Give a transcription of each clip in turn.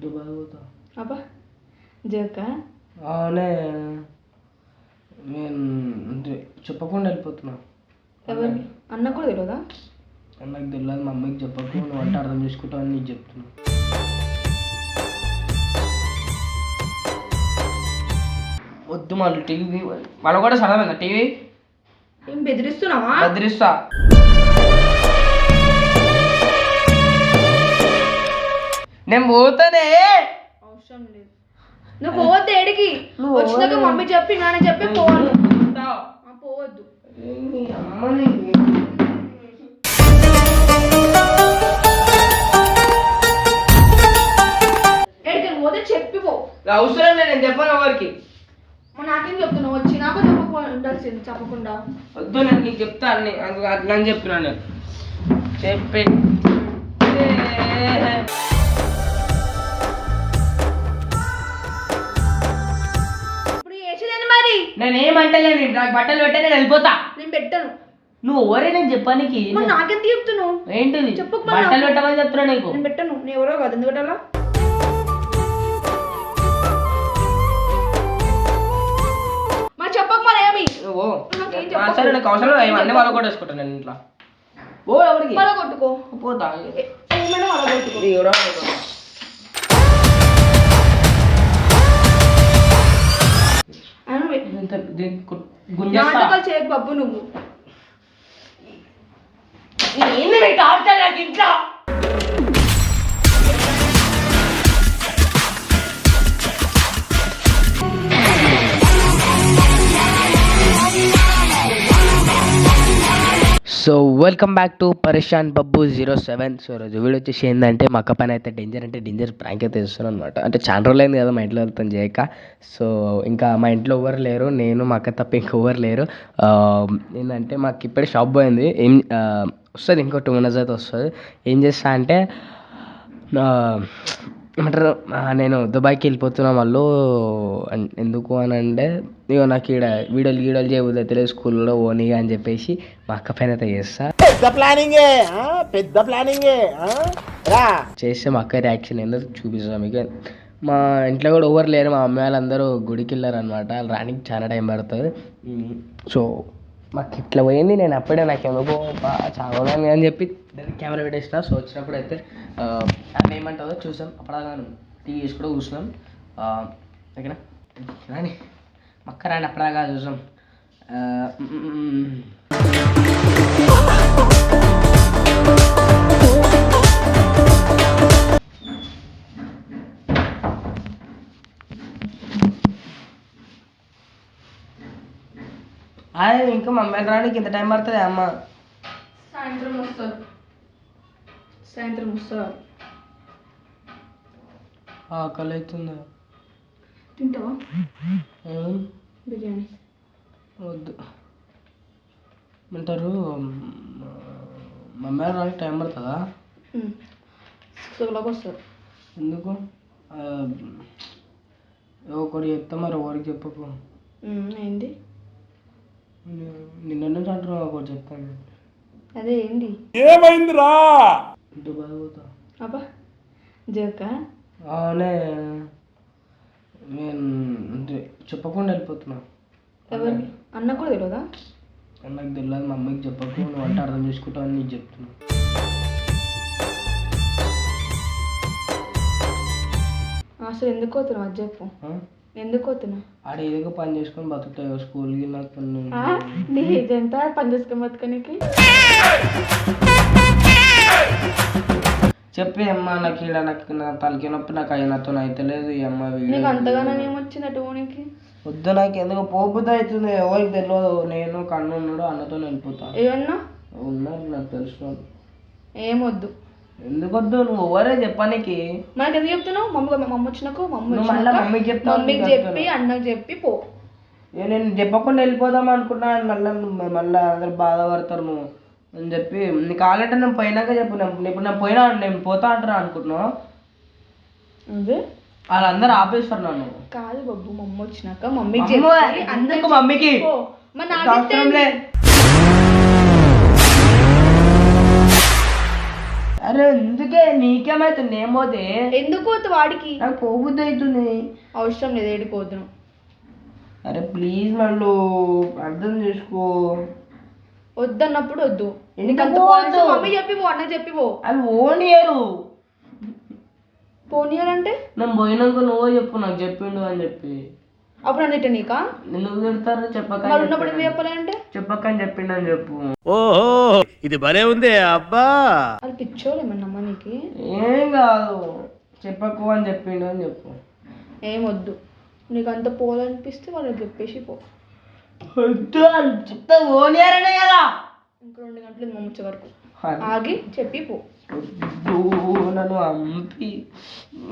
Dubai పోతా అబ్బా జోకా అవునే నేను అంటే చెప్పకుండా వెళ్ళిపోతున్నా ఎవరికి అన్న కూడా తెలియదా నాకు తెలియదు మా అమ్మకి చెప్పకు నువ్వు అంటే అర్థం చేసుకుంటావు అని నీకు చెప్తున్నా వద్దు మళ్ళీ టీవీ వాళ్ళు కూడా సరదా టీవీ ఏం బెదిరిస్తున్నావా బెదిరిస్తా నేను పోతానే. అవసరం లేదు. నువ్వు పోవద్దు ఏడికి. నువ్వు వచ్చినాక పోవద్దు. మమ్మీ చెప్పి నాన్న చెప్పి పోవాలి. పోవద్దు. అమ్మని ఏడికి నువ్వు పోతే చెప్పి పో. అవసరం లేదు నేను చెప్పను ఎవరికి. మరి నాకేం చెప్తున్నావు? వచ్చి నాకు చెప్పకుండా ఉండాల్సింది చెప్పకుండా. వద్దు నేను నీకు చెప్తా అన్ని అట్లా అని చెప్పినా నేను. చెప్పి నేను ఏమంటలేను నాకు బట్టలు పెట్టే నేను వెళ్ళిపోతా. నేను పెట్టను. నువ్వు ఎవరే నేను చెప్పానికి? నాకెంత చెప్తున్నావు? ఏంటిది? చెప్పకు మరి బట్టలు. పెట్టమని చెప్తున్నా నీకు. నేను పెట్టను. నేను ఎవరో కాదు. ఎందుకు పెట్టాలా? మరి చెప్పకు మరి ఏమి. సరే నాకు అవసరం. ఇవన్నీ వాళ్ళ కూడా వేసుకుంటాను నేను ఇంట్లో. ఓ ఎవరికి మళ్ళా కొట్టుకో. పోతా. ఏమైనా మళ్ళా కొట్టుకో. ఎవరో నాటకాలు చేయకు బబ్బు నువ్వు. ఏంది మీ టార్చర్ నాకు ఇంట్లో? So welcome back to Pareshan Babbu zero seven so రోజు వీడియో వచ్చేసి ఏంటంటే మా అక్క పైన అయితే డేంజర్ అంటే డేంజర్ ప్రాంక్ అయితే చేస్తున్నాను అనమాట అంటే చాలా రోజులు అయింది కదా మా ఇంట్లో వెళ్తాం చేయక. సో ఇంకా మా ఇంట్లో ఎవరు లేరు నేను మా అక్క తప్ప ఇంకెవ్వరు లేరు. ఏంటంటే మాకు ఇప్పుడే షాప్ పోయింది. ఏం వస్తుంది ఇంకో టూ మినిట్స్ అయితే వస్తుంది. ఏం చేస్తా అంటే ఏమంటారు నేను దుబాయ్కి వెళ్ళిపోతున్నా వాళ్ళు ఎందుకు అని అంటే ఇగో నాకు ఈడ వీడియోలు గీడోలు చేయబోతే తెలియదు స్కూల్లో ఓనిగా అని చెప్పేసి మా అక్క పైన అయితే చేస్తా. పెద్ద ప్లానింగే? పెద్ద ప్లానింగే చేస్తే మా అక్క రియాక్షన్ ఏందో చూపిస్తాను మీకు. మా ఇంట్లో కూడా ఎవరు లేరు మా అమ్మాయి వాళ్ళందరూ గుడికి వెళ్ళారు అనమాట వాళ్ళు రానికి చాలా టైం పడుతుంది. సో మాకు ఇట్లా పోయింది నేను అప్పుడే నాకు ఎందుకో చాలా చావడానికి అని చెప్పి కెమెరా పెట్టేసిన. సో వచ్చినప్పుడు అయితే ఆ, ఏమంటుందో చూసాం. అప్పటిదాకా టీవీ వేసి కూడా చూసినాం ఆ, ఓకేనా? రాని. మక్క రాని అప్పటిదాకా చూసాం. ఆ, ఉమ్, ఉమ్, ఉమ్. అదే ఇంకా మమ్మల్ని రానికి ఇంత టైం పడుతుంది అమ్మ? సాయంత్రం వస్తారు సాయంత్రం వస్తారు ఆకలి అవుతుంది. తింటావా? బిర్యానీ. వద్దు. అంటారు మమ్మల్ని రానికి టైం పడుతుందా? సిక్స్ ఓ క్లాక్ వస్తారు ఎందుకు? ఒకటి చెప్తా మరి ఎవరికి చెప్పకు. ఏంది? నిన్న నుంచి అంటున్నావు ఒకటి చెప్తాను అదే ఏంది? దుబాయ్ పోతా అబ్బా జోకా? అవునే నేను అంటే చెప్పకుండా వెళ్ళిపోతున్నా. ఎవరికి అన్న కూడా తెలియదా నాకు తెలియదు మా అమ్మకి చెప్పకు నువ్వు అంటే అర్థం చేసుకుంటావు అని నీకు చెప్తున్నా. అసలు ఎందుకు పోతున్నావు? అది చెప్పు? ఎందుకు పోతున్నావు ఆడ ఏదో పని చేసుకొని ఉంది. ఆ? నీ ఎంత పని చేసుకొని బతకనికి చెప్పి అమ్మ నాకు ఈడ నాకు నా తలకి నొప్పి నాకు అయినతో అయితే లేదు ఈ అమ్మ నీకు అంతగానో ఏమొచ్చిందట ఓనికి వద్దు నాకు ఎందుకు పోబుద్ది అవుతుంది? ఎవరికి తెలియదు నేను కన్ను ఉన్నాడు అన్నతో వెళ్ళిపోతా. ఏమన్నా? ఉన్నారు నాకు వాళ్ళు. ఏమొద్దు. ఎందుకు వద్దు? నువ్వు ఎవరే చెప్పానికి. మనకి ఎందుకు చెప్తున్నావు? మమ్మీ మా మమ్మీ వచ్చినాక మమ్మీ నువ్వు మళ్ళా వచ్చినాక మమ్మీకి చెప్తావు, మమ్మీకి నీకు చెప్పి. అన్నకి చెప్పి పో. ఏ నేను చెప్పకుండా వెళ్ళిపోదాం అనుకున్నా మళ్ళీ మళ్ళీ అందరు బాధపడతారు నువ్వు అని చెప్పి నీకు కావాలంటే నేను పోయినాక చెప్పు నేను ఇప్పుడు నేను పోయినా నేను పోతా అంటారా అనుకుంటున్నావు? అదే వాళ్ళందరూ ఆపేస్తారు నన్ను. కాదు బాబు మమ్మీ వచ్చినాక మమ్మీకి అమ్మో, చెప్పి ఎందుకు అన్నకి మమ్మీకి? చెప్పి పో. మరి నాకు నాకు అవసరం అరే ఎందుకే నీకేమైతుంది? ఏం పోతే ఎందుకు పోతావు వాడికి? నాకు పోబుద్ది అవుతుంది అవసరం లేదు ఏడిపోద్దును అరే ప్లీజ్ మళ్ళు అర్థం చేసుకో. వద్దన్నప్పుడు వద్దు. ఎందుకు అంత వద్దు? పోవాల్సిన మమ్మీ చెప్పి పో అన్న చెప్పి పో అది ఓనియరు పోనీయాలంటే నేను పోయినాక నువ్వే చెప్పు నాకు చెప్పిండు అని చెప్పి. అప్పుడు అన్నిట నీకా? నిన్ను తిడతారు? చెప్పక మరి ఉన్నప్పుడు ఎందుకు చెప్పాలంటే చెప్పక అని చెప్పిండు అని చెప్పు. ఓహో! ఇది భలే ఉంది అబ్బా. అది పిచ్చోడు ఏమన్నా అమ్మ నీకు? ఏం కాదు. చెప్పకు అని చెప్పిండు అని చెప్పు. ఏం వద్దు. నీకు అంత పోవాలనిపిస్తే వాళ్ళకి చెప్పేసి పో. చెప్తే కదా. ఇంకో రెండు గంటలు మమ్మీ వచ్చే వరకు. ఆగి చెప్పి పో. వద్దు నన్ను అంపి.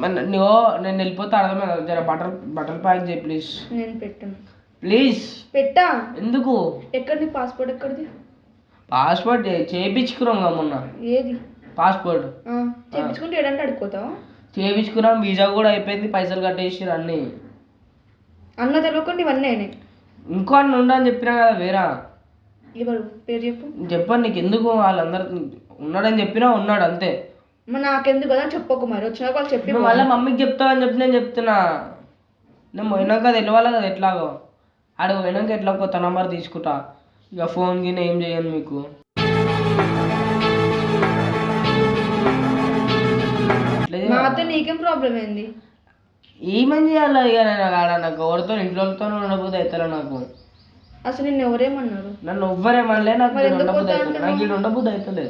నువ్వు నేను వెళ్ళిపోతే అర్థమే కదా. జర బట్టలు బట్టలు ప్యాక్ చేయి ప్లీజ్ నేను పెట్టను. ప్లీజ్ పెట్టా. ఎందుకు? ఎక్కడ నీ పాస్పోర్ట్ ఎక్కడిది? పాస్పోర్ట్ చేయించుకున్నాం కదా మొన్న. ఏది? పాస్పోర్ట్ ఆ, చేపించుకుంటే ఏడంటే అడుగుతావా చేయించుకున్నాం వీసా కూడా అయిపోయింది పైసలు కట్టేసిరు అన్నీ. అన్న తెలియకుండా ఇవన్నీ అయినాయి. ఇంకో అన్న ఉండని చెప్పినా కదా వేరా? ఎవరు పేరు చెప్పు. చెప్పండి నీకు ఎందుకు వాళ్ళందరూ ఉన్నాడని చెప్పినా ఉన్నాడు అంతే. మరి నాకెందుకు కదా చెప్పకు మరి. వచ్చినాక వాళ్ళు చెప్పి మళ్ళీ మమ్మీకి చెప్తావని చెప్పి నేను చెప్తున్నా. నేను పోయినాక తెలియాలి కదా ఎట్లాగో. ఆడ పోయినాక ఎట్లా కొత్త నంబర్ తీసుకుంటా. ఇక ఫోన్ గిన ఏం చేయను మీకు? నాతో నీకేం ప్రాబ్లం ఏంది? ఏమని చేయాలి ఇక నేను ఆడ నాకు ఎవరితో ఇంట్లో ఉండబోద్ది అవుతారా నాకు. అసలు నిన్ను ఎవరేమన్నారు? నన్ను ఎవ్వరేమనలే నాకు వద్దు అవుతుంది నాకు ఈడ ఉండబుద్ధి అవుతుంది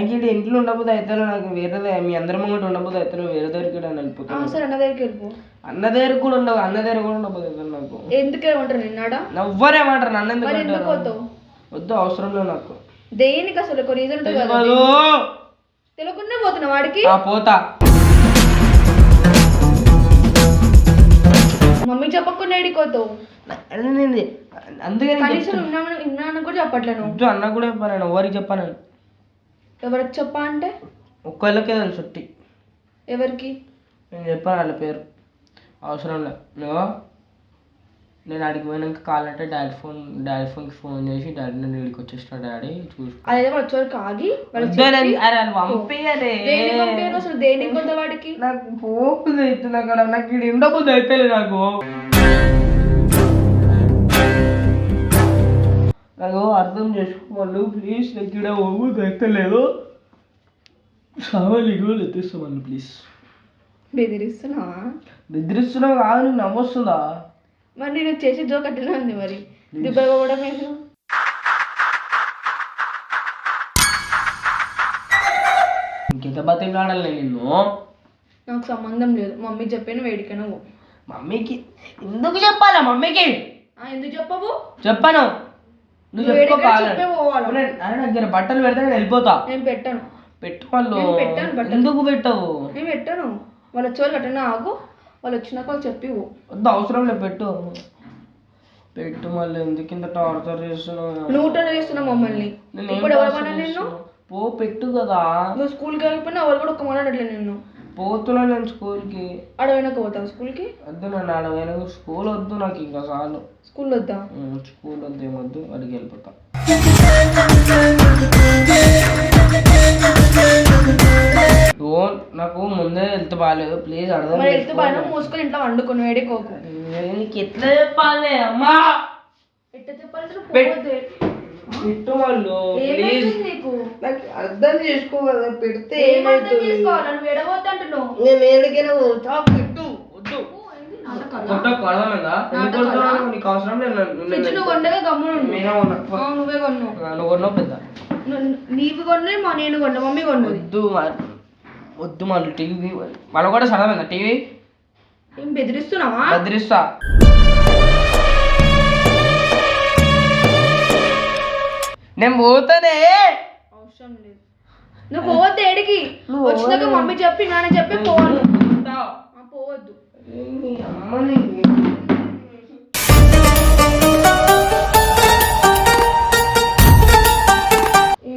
నాకు ఈడ ఇంట్లో ఉండబుద్ధి అవుతుంది నాకు వేరే మీ అందరి ముంగట ఉండబుద్ధి అవుతుంది వేరే దగ్గరికి ఆ, వెళ్ళిపోతాను సరే అన్న దగ్గరికి వెళ్ళిపో. అన్న దగ్గర కూడా ఉండవు అన్న దగ్గర కూడా ఉండబుద్ధి అవుతుంది నాకు. ఎందుకే ఉంటారు నిన్నాడా ఎవ్వరేమంటారు నన్ను ఎందుకు వద్దు అవసరం లేదు నాకు. దేనికి అసలు ఒక రీజన్. తెలియకుండా పోతున్నా వాడికి? పోతా. మమ్మీ చెప్పకుండా ఏడిపోతావు అదే నేను అందుకే నేను కనీసం ఉన్నామని ఉన్నానని కూడా చెప్పట్లేను అన్న కూడా చెప్పాను ఎవరికి చెప్పాను. ఎవరికి చెప్పా అంటే? ఒక్కళ్ళకే తెలుసు చుట్టి ఎవరికి? నేను చెప్పాను వాళ్ళ పేరు. అవసరం లేదు నువ్వు నేను అడిగి పోయినాక కావాలంటే డాడీ ఫోన్ డాడీ ఫోన్కి ఫోన్ చేసి డాడీ నేను ఇక్కడికి వచ్చేసిన డాడీ చూసి అదే వచ్చే వరకు ఆగి వాళ్ళకి చెప్పి, దేనికి పంపారు అసలు దేనికి వాడికి? నాకు అవుతుంది అక్కడ నాకు ఇక్కడ ఉండబుద్ధి అయిపోయింది నాకు. నాకు అర్థం చేసుకోవాలి ప్లీజ్ నాకు ఇక్కడ పోబుద్ధి అయితే లేదు సామాన్లు కూడా ఎత్తిస్తామని ప్లీజ్ బెదిరిస్తున్నావా? నిద్రిస్తున్నావు కాదు నీకు నవ్వొస్తుందా? మరి నేను చేసే జోక్ అట్లనే ఉంది మరి. దుబాయ్ పోవడం ఏంటి ఇంకెంత బతిలాడాలి నేను నిన్ను? నాకు సంబంధం లేదు. మమ్మీ చెప్పాను వేడికైనా పో. మమ్మీకి ఎందుకు చెప్పాలా మమ్మీకి? ఆ, ఎందుకు చెప్పవు? చెప్పాను. నువ్వు చెప్పుకో. అరే బట్టలు పెడితే నేను వెళ్ళిపోతా. నేను పెట్టాను. పెట్టు వాళ్ళు. పెట్టాను బట్టలు. ఎందుకు పెట్టవు? నేను పెట్టాను. వాళ్ళు వచ్చే వాళ్ళు అట్టనే ఆగు. వాళ్ళు వచ్చినాక వాళ్ళు చెప్పి. వద్దు అవసరం లేదు పెట్టు. పెట్టు మళ్ళీ ఎందుకు ఇంత టార్చర్ చేస్తున్నావు? నువ్వు టర్న్ చేస్తున్నావు మమ్మల్ని. ఇప్పుడు ఎవరన్నా నిన్ను? పో పెట్టు కదా. నువ్వు స్కూల్కి వెళ్ళిపోయినా వాళ్ళు కూడా ఒక్క మాట్లాడట్లే నిన్ను. పోతున్నా నేను స్కూల్కి. ఆడ వెనక పోతావు స్కూల్కి? వద్దు నన్ను ఆడ వెనక స్కూల్ వద్దు నాకు ఇంకా చాలు. స్కూల్ వద్దా? స్కూల్ వద్దు ఏమొద్దు అడిగి వెళ్ళిపోతా. ఓ నాకు ముందే హెల్త్ బాగాలేదు ప్లీజ్ అర్థం మరి చేసుకో. పైన మూసుకొని ఇంట్లో వండుకొని వేడుకోకు నీకు ఎట్లా చెప్పాలి అమ్మా? ఎట్ట చెప్పాలంటే వాళ్ళు ప్లీజ్ నీకు? నాకు అర్థం చేసుకో కదా పెడితే ఏమవుతుంది నేను పోతా పెట్టు వద్దు? కొట్టకు అర్థమైందా ఎందుకు కొడుతున్నావు? నీకు అవసరం లేదు నన్ను- ఫ్రిడ్జ్ నేను- నువ్వు గమ్మున. నేనే నువ్వే కొన్నావు నువ్వు కొన్నావు పెద్ద. నీవి మా నేను కొన్నా మమ్మీ కొన్నది. వద్దు మరి వద్దు మళ్ళీ టీవీ. మన కూడా సడమైందా టీవీ? ఏం బెదిరిస్తున్నావా? బెదిరిస్తా. నేను పోతానే. అవసరం లేదు. నువ్వు పోవద్దు ఏడికి. వచ్చినాక. మమ్మీ చెప్పి నాన్న చెప్పి పోవాలి. పోవద్దు. ఈ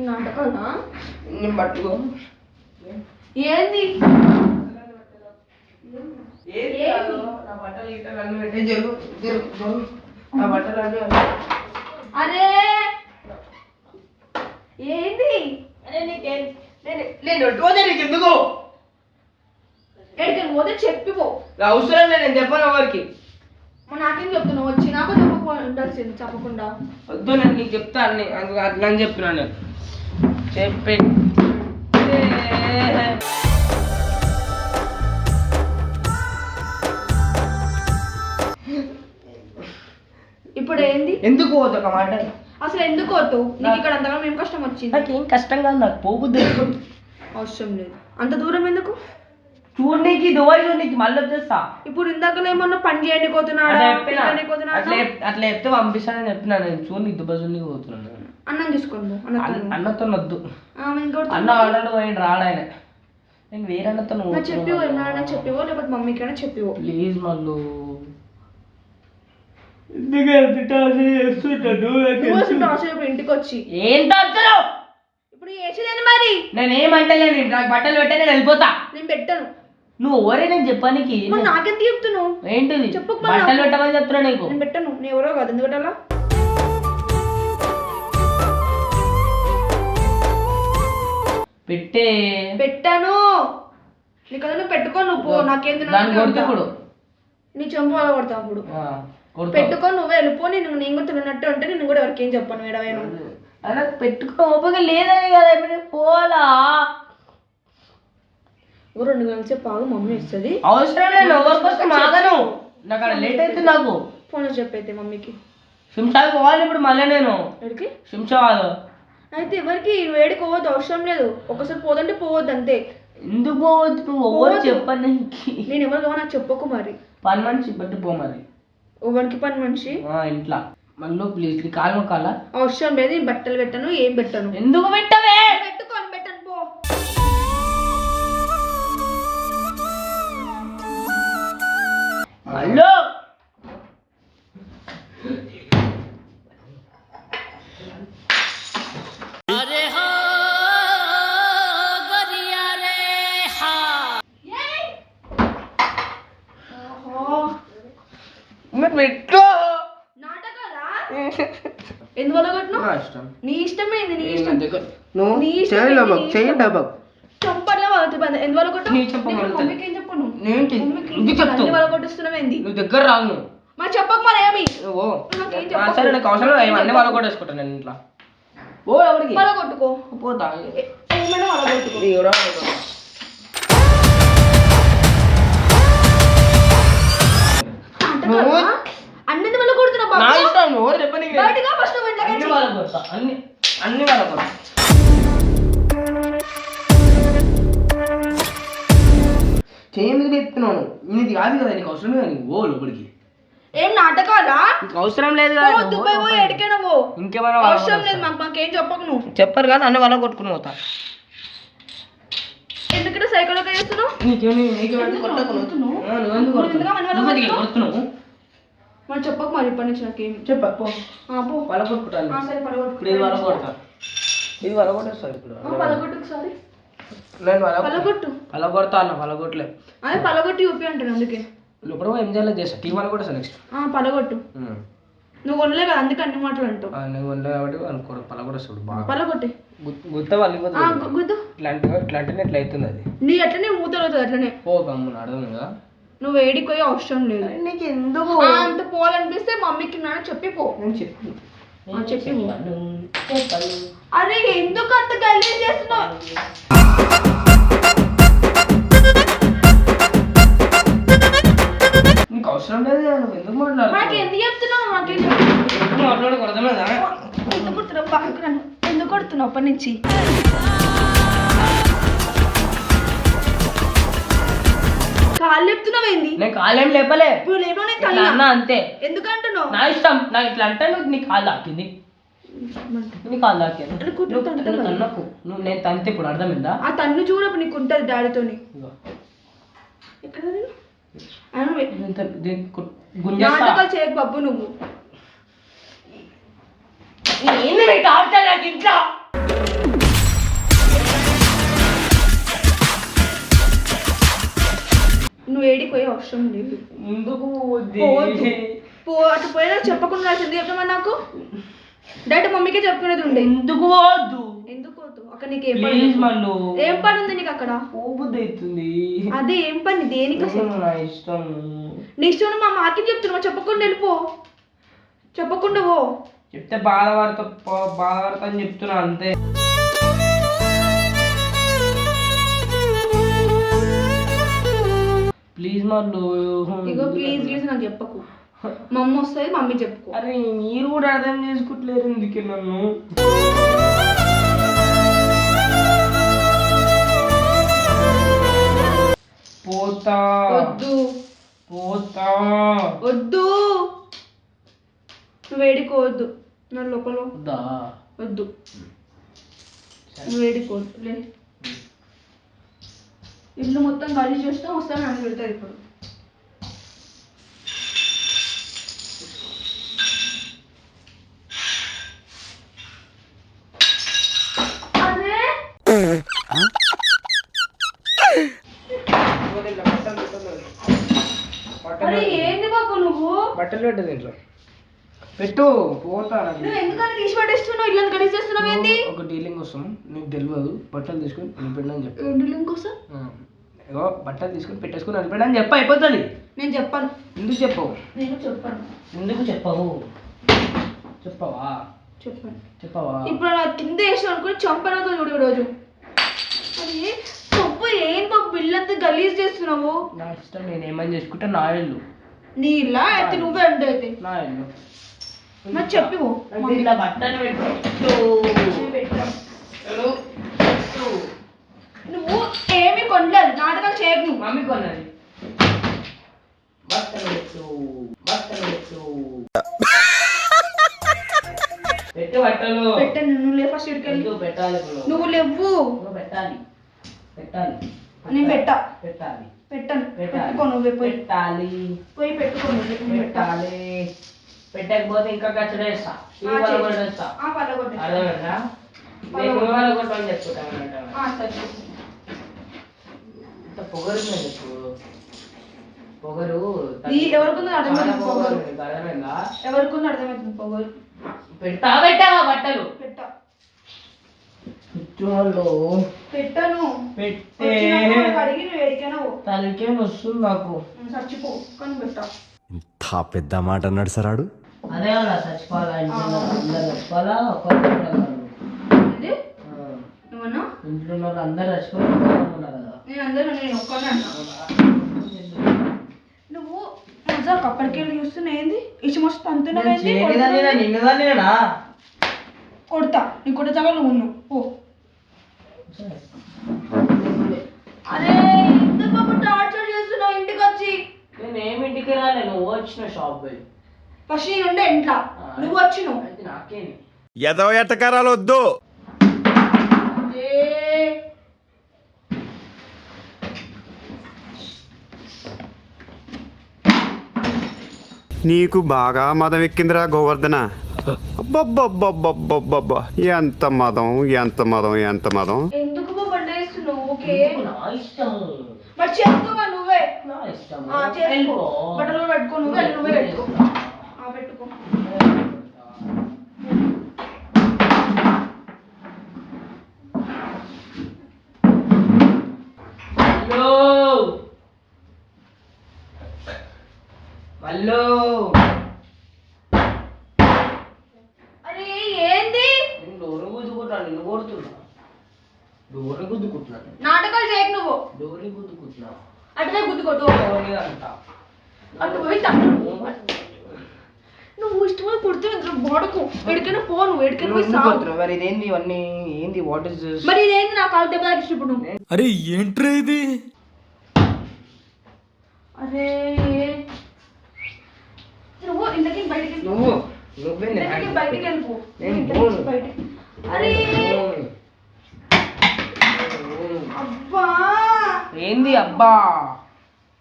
నేను పట్టుకో. ఏంది? ఏది నా బట్టలు అన్నీ పెట్టే జరుగు జరుగు జరుగు. నా బట్టలు అన్నీ అరే ఏంది అరే నీకేం నేను నేను ఒట్టుకోతే నీకు ఎందుకు ఎక్కడికి పోతే చెప్పిపో అవసరం లేదు నేను చెప్పను ఎవరికి. నాకేం చెప్తున్నావు? వచ్చి నాకు ఉండాల్సింది చెప్పకుండా. వద్దు నేను నీకు చెప్తా అన్ని అందుకు అట్లా అని చెప్పినా నేను. చెప్పి ఇప్పుడు ఏంది? ఎందుకు పోదు ఒక మాట? అసలు ఎందుకు వద్దు? నీకు ఇక్కడ అంతగా మేము కష్టం వచ్చింది. నాకేం కష్టం కాదు నాకు పోబుద్దు. అవసరం లేదు. అంత దూరం ఎందుకు? చూడనీకి దుబాయ్ చూడనీకి మళ్ళీ వచ్చేస్తా. ఇప్పుడు ఇందాక ఏమన్నా పని చేయడానికి పోతున్నాడా? అట్లా అట్లా చెప్- అట్లా చెప్తే పంపిస్తానని చెప్పినా. నేను చూడనీకి దుబాయ్ చూడనీకి పోతున్నాను. అన్నం తీసుకోండి అన్నతో అన్న- అన్నతో వద్దు. అన్న ఆల్రెడీ పోయిండు రాడాయన నేను వేరే అన్నతో చెప్పివో ఎన్నైనా చెప్పివో లేకపోతే మమ్మీకైనా చెప్పివో ప్లీజ్ మళ్ళు ఇంటికి వచ్చి. ఏం టార్చరు? ఇప్పుడు చేసేది మరి? నేను ఏమంటలేను నాకు బట్టలు పెట్టే నేను వెళ్ళిపోతా. నేను పెట్టాను. నువ్వు ఎవరే నేను చెప్పానికి? మరి నాకెంత చెప్తున్నావు? ఏంటిది? చెప్పకు మరి బట్టలు నాకు. పెట్టమని చెప్తున్నా నీకు. నేను పెట్టాను. నేను ఎవరో కాదు. ఎందుకు పెట్టాలా? పెట్టే. పెట్టాను. నీకు అదే పెట్టుకో నువ్వు పో. నాకేం దాన్ని కొడితే ఇప్పుడు నీ చెంపు అలా కొడతావు అప్పుడు. పెట్టుకో నువ్వే వెళ్ళిపో. నేను నేను కూడా తిన్నట్టు అంటే నేను కూడా ఎవరికేం చెప్పను ఏడవేను అలా పెట్టుకో. ఓపిక లేదని కదా. పోవాలా? రెండు గంటల సేపు ఆగు మమ్మీ ఇస్తుంది అవసరం లేదు ఎవరి కోసం ఆగను. నాకు అక్కడ లేట్ అవుతుంది నాకు. ఫోన్ చెప్పైతే మమ్మీకి. శంషాద్ పోవాలి ఇప్పుడు మళ్ళీ నేను. ఎక్కడికి? శంషాబాద్ అయితే ఎవరికి నువ్వు ఏడికి పోవద్దు అవసరం లేదు. ఒకసారి పోదంటే పోవద్దు అంతే. ఎందుకు పోవద్దు? నువ్వు ఎవరు పోవద్దు. చెప్పని నేను ఎవరు కావాలి నాకు చెప్పకు మరి. పని మనిషి బట్టి పో మరి. ఎవరికి పని మనిషి? ఆ, ఇంట్లో. మళ్ళీ ప్లీజ్ కాలు మొక్కాలా అవసరం లేదు నేను బట్టలు పెట్టను ఏం పెట్టను. ఎందుకు పెట్టవే? నా ఇష్టం. నీ ఇష్టమేంది నీ ఇష్టం. నువ్వు నీ ఇష్టం చేయి ఏంది, డబ్బా నీ చేయి నీ. మమ్మీకి ఏం మమ్మీకి చెప్తావు. అన్ని కొట్టిస్తున్నావు ఏంది నువ్వు దగ్గర రాను నువ్వు. మరి చెప్పకు మరి ఏమి? ఓ నాకేం ఆ, చెప్పకు. సరే నాకు అవసరం లేదు. ఇవన్నీ వాళ్ళ కూడా వేసుకుంటాను నేను ఇంట్లో. ఓ ఎవరికి కొట్టుకో పోతా ఏమైనా కొట్టుకో నీ బయటగా ఫస్ట్ అన్ని వచ్చి. వాళ్ళ కొడతా. అన్ని అన్ని వాళ్ళ కొడతా. చేయి మీద ఎత్తున్నాను నీది కాదు కదా నీకు అవసరం లేదు నీకు? ఓ లోపలికి. ఏం నాటకాలా? అవసరం లేదు కదా దుబాయ్ పోయి ఎడికైనా పో. ఇంకేమైనా అవసరం లేదు. మాకు మాకేం చెప్పకు నువ్వు. చెప్పరు కానీ అన్ని వాళ్ళ కొట్టుకుని పోతా. ఎందుకంటే సైకిల్ చేస్తున్నావు నీకేమి నీకేమి ఎందుకు కొట్టకు? కొడుతున్నావు? ఆ, నువ్వెందుకు నువ్వు ఎందుకు కొడుతున్నావు వాళ్ళ నువ్వు ఎందుకు కొడుతున్నావు? కొడుతున్నావు మరి చెప్పకు మరి ఇప్పటి నుంచి నాకేం చెప్ప పో. ఆ, పో. ఆ, సరే పడగొట్టు ఇప్పుడు ఇది కొడతా ఇది ఇప్పుడు. పలగొట్టు ఒకసారి నేను పలగొట్టు కొడతా అన్న కొట్టలే అదే పలగొట్టి చూపి అంటాను అందుకే. ఇప్పుడు ఏం చేయాలో చేస్తా. టీ కూడా నెక్స్ట్ ఆ, పలగొట్టు నువ్వు కొనలే కదా అందుకే అన్ని మాటలు అంటావు. నేను వండే కాబట్టి అనుకో పల కూడా చూడు బాగా. పలగొట్టి గుత్త- గు- గుద్దు. ఇట్లాంటి ఇట్లాంటినే ఇట్లా అవుతుంది అది. నీ అట్లనే మూతలు అవుతుంది అట్లనే ఓ గమ్మున అర్థం కదా. నువ్వు ఏడికి పోయి అవసరం లేదు. నీకు ఎందుకు అంత పోవాలనిపిస్తే మమ్మీకి నాన్న చెప్పి పో. నేను చెప్పు. చెప్పి. అరే ఎందుకు అంత గలీజ్ చేస్తున్నావు? నీకు అవసరం లేదు కదా, నువ్వు ఎందుకు నాకు ఎందుకు చెప్తున్నావు? నాకేం ఎందుకు కొడుతున్నావు. ఎందుకు కొడుతున్నావు అప్పటి నుంచి? కాళ్ళు చెప్తున్నావు ఏంది? నేను కాలేం లేపలే. ఇప్పుడు లేపో నేను ఇట్లా తల్లి అన్నా అంతే. ఎందుకంటున్నావు? నా ఇష్టం. నా ఇట్లా అంటే నువ్వు నీ కాలు తాకింది నీ కాలు కుట్టు నువ్వు నువ్వు. తన్నకు. నువ్వు నేను తంతే ఇప్పుడు అర్థమైందా? ఆ తన్ను చూడప్పుడు నీకు ఉంటుంది డాడీతోని. ఎక్కడ దీంతో- దీన్ని గుంజేస్తా నాటకాలు చేయకు బాబు నువ్వు. ఏంది మీ టార్చర్ నాకు ఇంట్లో? అవసరం లేదు ముందుకు పోవద్దు. పో అటు పోయినా చెప్పకుండా ఎందుకు చెప్పమని నాకు? డైరెక్ట్ మమ్మీకే చెప్పుకునేది ఉండే. ఎందుకు పోవద్దు? అక్కడ నీకు ఏం పని? మల్లు ఏం పని ఉంది నీకు అక్కడ? పోబుద్ది అవుతుంది. అదే ఏం పని? దేనికి అసలు నా ఇష్టం. నీ ఇష్టం మా మాకి చెప్తున్నావు? చెప్పకుండా వెళ్ళిపో. చెప్పకుండా పో. చెప్తే బాధపడతా బాధపడతా అని చెప్తున్నా అంతే. ప్లీజ్ మల్లు ఇగో ప్లీజ్ ప్లీజ్ నాకు చెప్పకు. మమ్మీ వస్తుంది మమ్మీ చెప్పుకో. అరే మీరు కూడా అర్థం చేసుకుంటలేరు ఎందుకే నన్ను? పోతా. వద్దు. పోతా. వద్దు. నువ్వు వేడుకోవద్దు నా లోపల వద్దా? వద్దు. నువ్వు వేడుకోవద్దు లే. ఇల్లు మొత్తం ఖాళీ చేస్తే వస్తాను నన్ను పెడతారు ఇప్పుడు. అరే అరే ఏంది బాబు నువ్వు? బట్టలు పెట్టదు ఇంట్లో పెట్టు పోతా నువ్వు ఎందుకని తీసి పడేస్తున్నావు? ఇల్లు చేస్తున్నావు ఏంది? ఒక డీలింగ్ కోసం నీకు తెలియదు బట్టలు తీసుకొని వెళ్ళిపోయినా అని చెప్పు. రెండు లింక్ కోసం. ఇగో బట్టలు తీసుకొని పెట్టేసుకొని వెళ్ళిపోయినా అని చెప్పు అయిపోతుంది. నేను చెప్పాను. ఎందుకు చెప్పవు? నేను చెప్పాను. ఎందుకు చెప్పవు? చెప్పవా? చెప్పాను. చెప్పవా? ఇప్పుడు నా కింద వేసిన అనుకుని చంపనతో చూడు రోజు. అది పప్పు ఏం పప్పు? బిల్లంతా గలీజ్ చేస్తున్నావు. నా ఇష్టం నేను ఏమని చేసుకుంటే నా ఇల్లు. నీ ఇలా అయితే నువ్వే అయితే. నా ఇల్లు. నాకు చెప్పి. ఇలా బట్టలు పెట్టు. నువ్వు ఏమి కొనలేదు. నాటకాలు చేయకు నువ్వు. మమ్మీ కొన్నది. బట్టలు పెట్టు. బట్టలు పెట్టు. పెట్టు బట్టలు. పెట్టాను. నువ్వు లే ఫస్ట్ ఇక్కడికి పెట్టాలి? నువ్వు లేవు. పెట్టాలి. పెట్టాలి. నేను పెట్టా. పెట్టాలి. పెట్టాను. పెట్టుకో నువ్వే పోయి. పెట్టాలి. పోయి పెట్టుకో నువ్వే. పెట్టాలి. పెట్టకపోతే ఇంకా. అర్థమైందా? నేను వాళ్ళ ఇంత పొగరు పొగరు ఎవరికుందో అర్థమైంది పొగరు. అర్థమైందా? అర్థమవుతుంది పెడతా పెట్టావా బట్టలు. పెట్టా. పిచ్చోళ్ళు పెట్టాను. పెట్టే వచ్చినప్పుడు వాడికి అడిగి నువ్వు ఎడికైనా పో. తలకే వస్తుంది నాకు. చచ్చిపో కానీ పెట్టా. ఇంత పెద్ద మాట అన్నాడు సరాడు. అదే అలా చచ్చిపోవాలా ఇంట్లో అందరు చచ్చిపోవాలా? ఒక్కరు ఏంది నువ్వన్నా? ఇంట్లో ఉన్న వాళ్ళు అందరు చచ్చిపోవాలి ఉన్నారు కదా. నేను అందరూ నేను ఒక్కనే అన్నా. నువ్వు మజాక్ అక్కడికి వెళ్ళి చూస్తున్నా ఏంది? ఇచ్చి మస్తు? నిన్నదానేనా కొడతా. నీ కొట్ట జగలు నువ్వు ఉన్నావు ఓ అరే ఎందుకు బాబు టార్చర్ చేస్తున్నావు ఇంటికి వచ్చి నేను ఏమి ఇంటికి రాలే? నువ్వు వచ్చిన షాప్ పోయి. ఫస్ట్ నేను ఉండే ఇంట్లో నువ్వు వచ్చినావు. అయితే నాకేమి? ఎదవ ఎట్టకారాలు వద్దు. నీకు బాగా మదం ఎక్కిందిరా గోవర్ధన. అబ్బబ్బబ్బబ్బబ్బబ్బబ్బా. ఎంత మదం ఎంత మదం ఎంత మదం. ఎందుకు బాబు బండేస్తున్నావు ఓకే నా ఇష్టం. మరి చేసుకోవా నువ్వే. నా ఇష్టం. ఆ, చేసుకో వెళ్ళిపో. బట్టలు పెట్టుకో నువ్వే నువ్వే పెట్టుకో. ఆ, మరి ఇదేంది ఇవన్నీ? ఏంది? వాట్ ఇస్ దిస్ మరి ఇదేంటి నా కాలు దెబ్బ తాకించి ఇప్పుడు? నువ్వు అరే ఏంట్రా ఇది? అరే. నువ్వు ఇంటికి బయటికి వెళ్ళిపో. నువ్వు నువ్వే ఇంటికి బయటికి వెళ్ళిపో నేను ఇంటికి పోను. బయటికి. అరే. అబ్బా. ఏంది అబ్బా?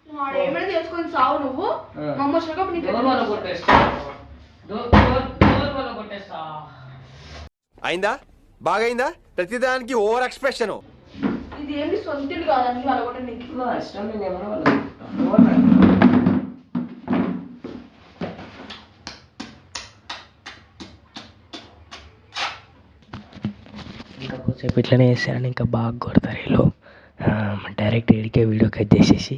నువ్వు ఆడేమైనా చేసుకొని సావు నువ్వు? ఆ. మా అమ్మ వచ్చినాక అప్పుడు నీకు డోర్ వల్ల కొట్టేస్తా. డోర్ డోర్ డోర్ వల్ల కొట్టేస్తా. అయిందా? బాగైందా? ప్రతిదానికి ఓవర్ ఎక్స్ప్రెషన్. ఇది నీకు నా ఇష్టం నేను వాళ్ళ. ఇంకా చెప్పి ఇట్లనే చేస్తారని ఇంకా బాగా కొడతారు వీళ్ళు. డైరెక్ట్ ఇడికే వీడియో కట్ చేసేసి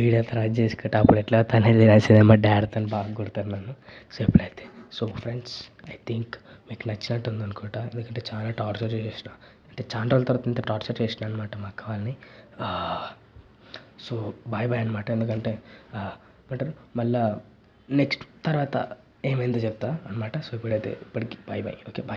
వీడియో తర్వాత చేసుకుంటే అప్పుడు ఎట్లా తనే తినాల్సిందే మా డాడీ తను బాగా కొడతారు నన్ను. సో ఇప్పుడైతే సో ఫ్రెండ్స్ ఐ థింక్ మీకు నచ్చినట్టు ఉంది అనుకుంటా ఎందుకంటే చాలా టార్చర్ చేసిన. అంటే చాలా రోజుల తర్వాత ఇంత టార్చర్ చేసిన అనమాట మా అక్క వాళ్ళని. సో బాయ్ బాయ్ అనమాట ఎందుకంటే అంటారు ఏమంటారు? నెక్స్ట్ తర్వాత ఏమైందో చెప్తా అనమాట సో ఇప్పుడైతే ఇప్పటికి బాయ్ బాయ్. Okay bye.